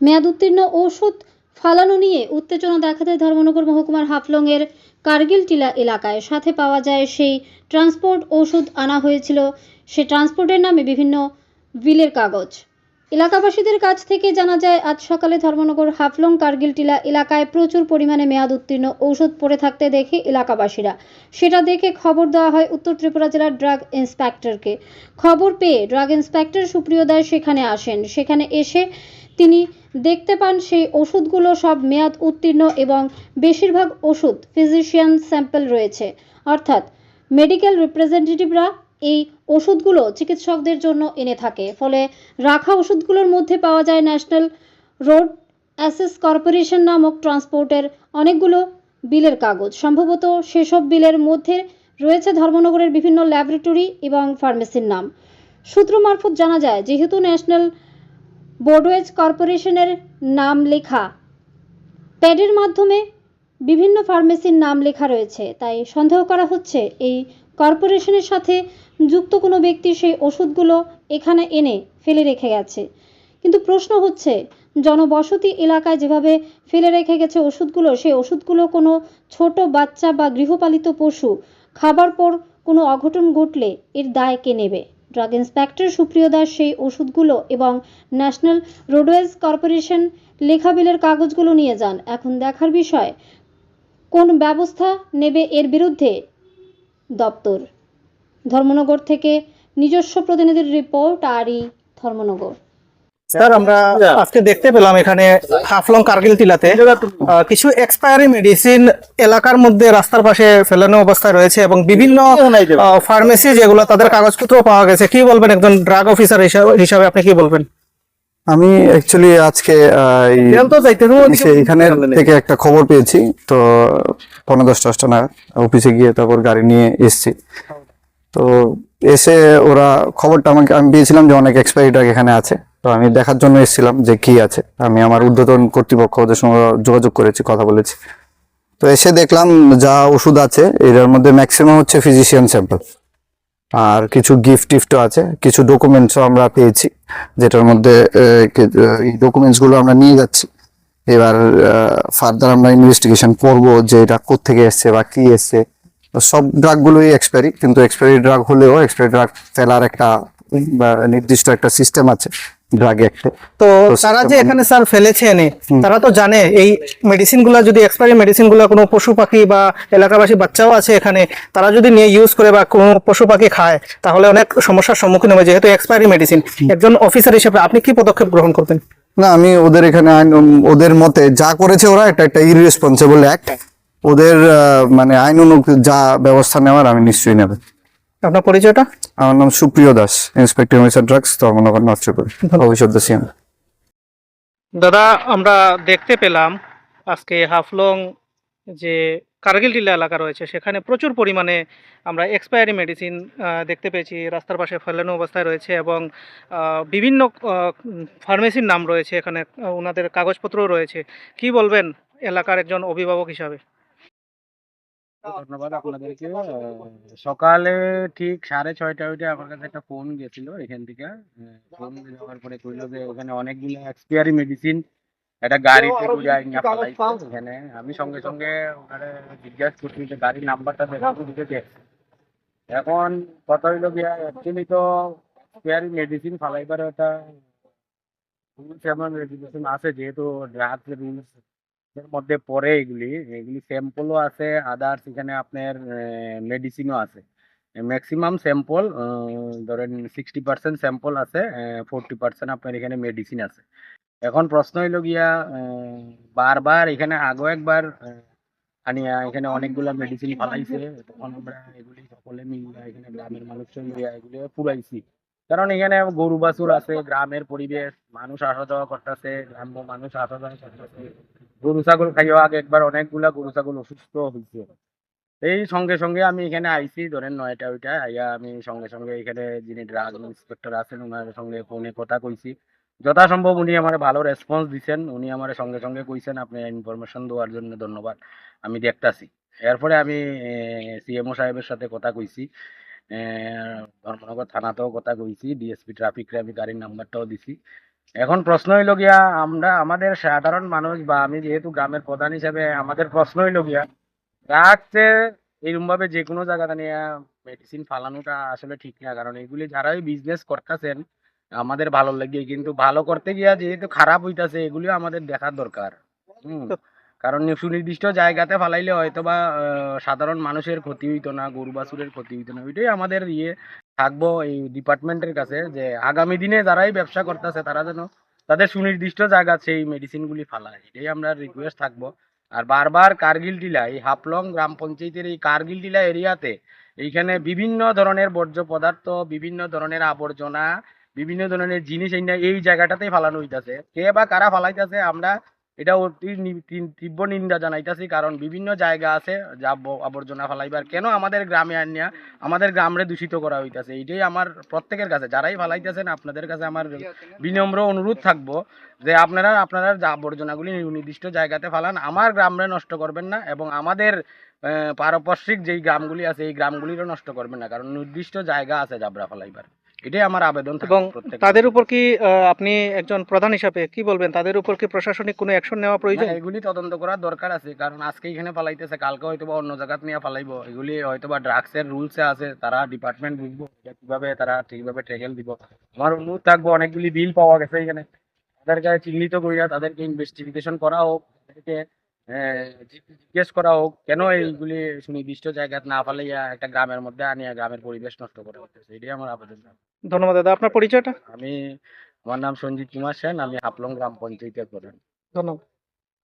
মেয়াদ উত্তীর্ণ ঔষধ ফালানো নিয়ে উত্তেজনা দেখা দেয় ধর্মনগর মহকুমার হাফলংয়ের কার্গিল টিলা এলাকায়। সাথে পাওয়া যায় সেই ট্রান্সপোর্ট ওষুধ আনা হয়েছিল। সে ট্রান্সপোর্টের নামে বিভিন্ন বিলের কাগজ। এলাকাবাসীদের কাছ থেকে জানা যায়, আজ সকালে ধর্মনগর হাফলং কার্গিল টিলা এলাকায় প্রচুর পরিমাণে মেয়াদ উত্তীর্ণ ঔষধ পড়ে থাকতে দেখে এলাকাবাসীরা। সেটা দেখে খবর দেওয়া হয় উত্তর ত্রিপুরা জেলার ড্রাগ ইন্সপেক্টরকে। খবর পেয়ে ড্রাগ ইন্সপেক্টর সুপ্রিয় দাস সেখানে আসেন। সেখানে এসে তিনি দেখতে পান সেই ওষুধগুলো সব মেয়াদ উত্তীর্ণ এবং বেশিরভাগ ওষুধ ফিজিশিয়ান স্যাম্পল রয়েছে। অর্থাৎ মেডিকেল রিপ্রেজেন্টেটিভরা এই ওষুধগুলো চিকিৎসকদের জন্য এনে থাকে। ফলে রাখা ওষুধগুলোর মধ্যে পাওয়া যায় ন্যাশনাল রোড অ্যাসেস কর্পোরেশন নামক ট্রান্সপোর্টের অনেকগুলো বিলের কাগজ। সম্ভবত সেসব বিলের মধ্যে রয়েছে ধর্মনগরের বিভিন্ন ল্যাবরেটরি এবং ফার্মেসির নাম। সূত্র মারফত জানা যায়, যেহেতু ন্যাশনাল বোর্ডওয়েজ কর্পোরেশনের নাম লেখা। প্যাডের মাধ্যমে বিভিন্ন ফার্মেসির নাম লেখা রয়েছে। তাই সন্দেহ করা হচ্ছে, এই কর্পোরেশনের সাথে যুক্ত কোনো ব্যক্তি সেই ওষুধগুলো এখানে এনে ফেলে রেখে গেছে। কিন্তু প্রশ্ন হচ্ছে, জনবসতি এলাকায় যেভাবে ফেলে রেখে গেছে ওষুধগুলো, সেই ওষুধগুলো কোনো ছোট বাচ্চা বা গৃহপালিত পশু খাবার পর কোনো অঘটন ঘটলে এর দায় কে নেবে? ড্রাগ ইন্সপেক্টর সুপ্রিয় দাস সেই ওষুধগুলো এবং ন্যাশনাল রোডওয়েজ কর্পোরেশন লেখা বিলের কাগজগুলো নিয়ে যান। এখন দেখার বিষয়, কোন ব্যবস্থা নেবে এর বিরুদ্ধে দপ্তর? ধর্মনগর থেকে নিজস্ব প্রতিনিধির রিপোর্ট, আরই ধর্মনগর। স্যার আমরা আজকে দেখতে পেলাম এখানে হাফলং কার্গিল টিলাতে কিছু এক্সপায়ারি মেডিসিন এলাকার মধ্যে রাস্তার পাশে ফেলানো অবস্থায় রয়েছে এবং বিভিন্ন ফার্মেসি যেগুলো তাদের কাগজপত্র পাওয়া গেছে। কি বলবেন একজন ড্রাগ অফিসার হিসাবে আপনি কি বলবেন? আমি অ্যাকচুয়ালি আজকে আহ, তো যাইতে সে এখানে থেকে একটা খবর পেয়েছি। তো পনেরো দশটা দশটা নাগাদ অফিসে গিয়ে তারপর গাড়ি নিয়ে এসেছি। তো এসে ওরা খবরটা আমাকে আমি পেয়েছিলাম যে অনেক এক্সপায়ারি ড্রাগ এখানে আছে। তো আমি দেখার জন্য এসেছিলাম যে কি আছে। আমি আমার উদ্বোধন কর্তৃপক্ষ ওদের সঙ্গে যোগাযোগ করেছি, কথা বলেছি। তো এসে দেখলাম যা ওষুধ আছে, এটার মধ্যে ম্যাক্সিমাম হচ্ছে ফিজিশিয়ান স্যাম্পল। আর কিছু গিফট টিফটও আছে, কিছু ডকুমেন্টসও আমরা পেয়েছি, যেটার মধ্যে এই ডকুমেন্টসগুলো আমরা নিয়ে যাচ্ছি। এবার ফার্দার আমরা ইনভেস্টিগেশন করব যে এটা কোত্থেকে এসছে বা কি এসছে। সব ড্রাগগুলোই এক্সপায়ারি কিন্তু এক্সপায়ারি ড্রাগ হলেও এক্সপায়ারি ড্রাগ ফেলার একটা নির্দিষ্ট একটা সিস্টেম আছে। ড্রাগ তো তারা যে এখানে স্যার তারা তো জানে এই মেডিসিনগুলা যদি এক্সপায়ারি মেডিসিনগুলা কোনো পশু পাখি বা এলাকাবাসী বাচ্চাও আছে এখানে তারা যদি নিয়ে ইউজ করে বা কোনো পশু পাখি খায় তাহলে অনেক সমস্যার সম্মুখীন হবে যেহেতু এক্সপায়ারি মেডিসিন একজন অফিসার হিসেবে আপনি কি পদক্ষেপ গ্রহণ করবেন? না আমি ওদের এখানে আইন ওদের মতে যা করেছে ওরা এটা একটা ইররেসপন্সিবল অ্যাক্ট ওদের মানে আইন অনুক যা ব্যবস্থা নেওয়ার আমি নিশ্চয়ই নেব। আপনার পরিচয়টা? আমার নাম Supriya Das inspector mister drugs Dharmanagar north Tripura office of the CM দাদা আমরা দেখতে পেলাম আজকে হাফলং যে কার্গিল টিলা এলাকা রয়েছে সেখানে প্রচুর পরিমাণে আমরা এক্সপায়ারি মেডিসিন দেখতে পেয়েছি। রাস্তার পাশে ফেলানো অবস্থায় রয়েছে এবং বিভিন্ন ফার্মেসির নাম রয়েছে এখানে ওনাদের কাগজপত্রও রয়েছে। কি বলবেন এলাকার একজন অভিভাবক হিসাবে? ধন্যবাদ আপনাদেরকে। সকালে ঠিক সাড়ে ছয়টা ওইটা আমার কাছে একটা ফোন গেছিল এখান থেকে। ফোন যাওয়ার পরে কইলো যে ওখানে অনেকগুলো এক্সপায়ারি মেডিসিন একটা গাড়িতে ফেলাইছে এখানে। আমি সঙ্গে সঙ্গে ওখানে জিজ্ঞাসা করছি যে গাড়ির নাম্বারটা দেখো দিতে এখন কথা হইল গিয়া অ্যাকচুয়ালি তো এক্সপায়ারি মেডিসিন ফালাইবার একটা রুলস এবং রেগুলেশন আছে যেহেতু ড্রাগস রুলস এর মধ্যে পড়ে এগুলি এগুলি স্যাম্পলও আছে আদার্স এখানে আপনার মেডিসিনও আছে। ম্যাক্সিমাম স্যাম্পল ধরেন সিক্সটি পার্সেন্ট স্যাম্পল আছে ফোরটি পার্সেন্ট আপনার এখানে মেডিসিন আছে। এখন প্রশ্ন হইল গিয়া বারবার এখানে আগেও একবার আনিয়া এখানে অনেকগুলা মেডিসিন ফালাইছে, তখন আমরা এগুলি সকলে মিলিয়া এখানে গ্রামের মানুষজন মিলিয়া এগুলি পুরাইছি। কারণ এখানে গরু বাছুর আছে, গ্রামের পরিবেশ, মানুষ আসা যাওয়া করতেছে, গ্রাম্য মানুষ আসা যাওয়া করতেছে। গরু ছাগল খাইও। আগে একবার অনেকগুলা গরু ছাগল অসুস্থ হয়েছে এই সঙ্গে সঙ্গে আমি এখানে আইছি, ধরেন নয়টা, ওইটা আইয়া আমি সঙ্গে সঙ্গে এখানে যিনি ড্রাগ ইন্সপেক্টর আছেন ওনার সঙ্গে ফোনে কথা কইছি। যথাসম্ভব উনি আমার ভালো রেসপন্স দিছেন। উনি আমার সঙ্গে সঙ্গে কইছেন, আপনি ইনফরমেশন দেওয়ার জন্য ধন্যবাদ। আমি দেখতাছি। এরপরে আমি সিএমও সাহেবের সাথে কথা কইছি। ধর্মনগর থানাতেও কথা কইছি। ডিএসপি ট্রাফিকরে আমি গাড়ির নাম্বারটাও দিছি। এখন প্রশ্ন হইল গিয়া, আমরা আমাদের সাধারণ মানুষ বা আমি যেহেতু গ্রামের প্রধান হিসাবে, আমাদের প্রশ্ন হইল গিয়া রাখছে এরকম ভাবে যে কোনো জায়গাতে নিয়ে মেডিসিন ফালানোটা আসলে ঠিক না। কারণ এগুলি যারাই বিজনেস করতেছেন, আমাদের ভালো লাগে, কিন্তু ভালো করতে গিয়া যেহেতু খারাপ হইতাছে, এগুলি আমাদের দেখার দরকার। হুম, কারণ সুনির্দিষ্ট জায়গাতে ফালাইলে হয়তো বা সাধারণ মানুষের ক্ষতি হইতো না, গরু বাছুরের ক্ষতি হইতো না, ওইটাই আমাদের ইয়ে। থাকব এই ডিপার্টমেন্টের কাছে যে আগামী দিনে যারাই ব্যবসা করতেছে তারা যেন তাদের সুনির্দিষ্ট জায়গা সেই মেডিসিন গুলি ফালায়। এটাই আমরা রিকোয়েস্ট থাকব। আর বারবার কার্গিল টিলা এই হাফলং গ্রাম পঞ্চায়েতের এই কার্গিল টিলা এরিয়াতে এইখানে বিভিন্ন ধরনের বর্জ্য পদার্থ, বিভিন্ন ধরনের আবর্জনা, বিভিন্ন ধরনের জিনিস এই জায়গাটাতেই ফালানো হইতাছে। কে বা কারা ফালাইতাছে আমরা এটা অতি তীব্র নিন্দা জানাইতাছি, কারণ বিভিন্ন জায়গা আছে যা আবর্জনা ফালাইবার। কেন আমাদের গ্রামে আনিয়া আমাদের গ্রামরে দূষিত করা হইতাছে? এইটাই আমার প্রত্যেকের কাছে। যারাই ফালাইতেছেন, আপনাদের কাছে আমার বিনম্র অনুরোধ থাকব যে আপনারা আপনারা যা আবর্জনাগুলি নির্দিষ্ট জায়গাতে ফালান। আমার গ্রামরে নষ্ট করবেন না এবং আমাদের পারপার্শ্বিক যেই গ্রামগুলি আছে, এই গ্রামগুলিরও নষ্ট করবেন না, কারণ নির্দিষ্ট জায়গা আছে জাবরা ফালাইবার। এটাই আমার আবেদন এবং তাদের উপর কি আপনি একজন প্রধান হিসাবে কি বলবেন? তাদের উপর কি প্রশাসনিক কোনো অ্যাকশন নেওয়া প্রয়োজন? এগুলি তদন্ত করার দরকার আছে কারণ আজকে এখানে ফালাইতেছে কালকে হয়তো বা অন্য জায়গাত নিয়ে ফালাইবো। এগুলি হয়তো বা ড্রাগসের রুলসে আছে তারা ডিপার্টমেন্ট বুঝব কীভাবে তারা ঠিকভাবে ট্রেকেল দিব। আমার অনুরোধ থাকব অনেকগুলি বিল পাওয়া গেছে এখানে। তাদেরকে চিহ্নিত করিয়া তাদেরকে ইনভেস্টিগেশন করা হোক তাদেরকে জিজ্ঞেস করা হোক কেন এইগুলি সুনির্দিষ্ট জায়গায় না ফালাইয়া একটা গ্রামের মধ্যে আনিয়া গ্রামের পরিবেশ নষ্ট করে হচ্ছে এটাই আমার আবেদন। ধন্যবাদ দাদা আপনার পরিচয়টা? আমি আমার নাম সঞ্জিত কুমার সেন আমি হাফলং গ্রাম পঞ্চায়েতের প্রধান। ধন্যবাদ।